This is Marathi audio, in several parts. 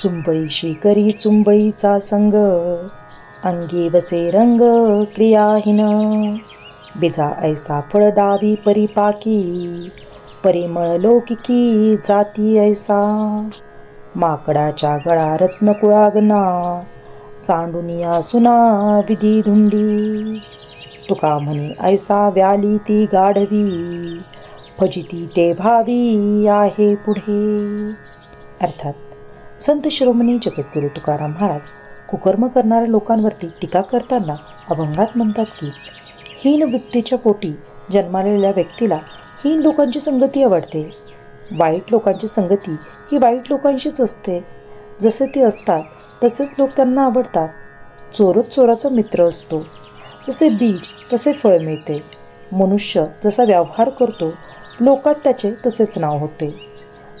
चुंबळीशी करी चुंबळीचा संग अंगी बसे रंग क्रियाहीन. बिजा ऐसा फळदावी परिपाकी परिमळ लौकिकी जाती ऐसा. माकडाच्या गळा रत्नकुळागना सांडुनिया सुना विधी धुंडी. तुका म्हणे ऐसा व्याली ती गाढवी फजिती ते भावी आहे पुढे. अर्थात संत शिरोमणी जगद्गुरू तुकाराम महाराज कुकर्म करणाऱ्या लोकांवरती टीका करताना अभंगात म्हणतात की हीन वृत्तीच्या पोटी जन्मालेल्या व्यक्तीला हीन लोकांची संगती आवडते. वाईट लोकांची संगती ही वाईट लोकांशीच असते. जसे ते असतात तसेच लोक त्यांना आवडतात. चोरच चोराचा मित्र असतो. जसे बीज तसे फळ मिळते. मनुष्य जसा व्यवहार करतो लोकात त्याचे तसेच नाव होते.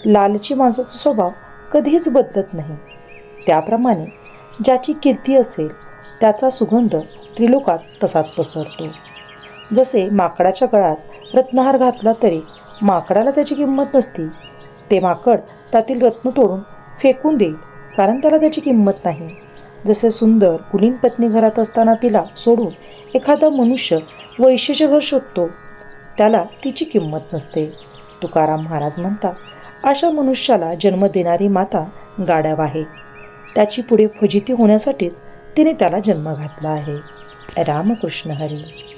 लालची माणसाचा स्वभाव कधीच बदलत नाही. त्याप्रमाणे ज्याची कीर्ती असेल त्याचा सुगंध त्रिलोकात तसाच पसरतो. जसे माकडाच्या गळ्यात रत्नहार घातला तरी माकडाला त्याची किंमत नसती ते माकड त्यातील रत्न तोडून फेकून देईल कारण त्याला त्याची किंमत नाही. जसे सुंदर कुलीन पत्नी घरात असताना तिला सोडून एखादा मनुष्य वैशेचे घर शोधतो त्याला तिची किंमत नसते. तुकाराम महाराज म्हणतात अशा मनुष्याला जन्म देणारी माता गाढव आहे. त्याची पुढे फजिती होण्यासाठीच तिने त्याला जन्म घातला आहे. रामकृष्ण हरी.